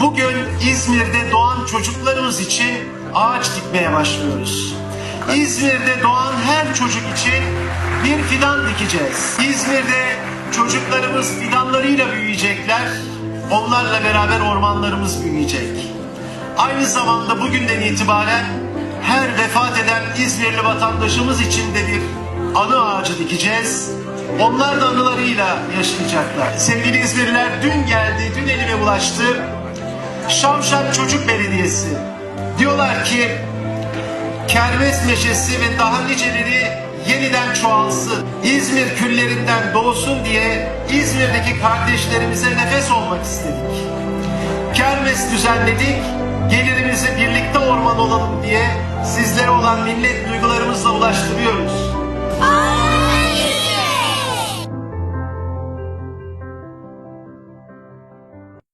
Bugün İzmir'de doğan çocuklarımız için ağaç dikmeye başlıyoruz. İzmir'de doğan her çocuk için bir fidan dikeceğiz. İzmir'de çocuklarımız fidanlarıyla büyüyecekler. Onlarla beraber ormanlarımız büyüyecek. Aynı zamanda bugünden itibaren her vefat eden İzmirli vatandaşımız için de bir anı ağacı dikeceğiz. Onlar da anılarıyla yaşayacaklar. Sevgili İzmirliler dün geldi, dün elime ulaştı. Şavşat Çocuk Belediyesi. Diyorlar ki kermes meşesi ve daha niceleri yeniden çoğalsın. İzmir küllerinden doğsun diye İzmir'deki kardeşlerimize nefes olmak istedik. Kermes düzenledik. Gelirimizi birlikte orman olalım diye sizlere olan minnet duygularımızla ulaştırıyoruz.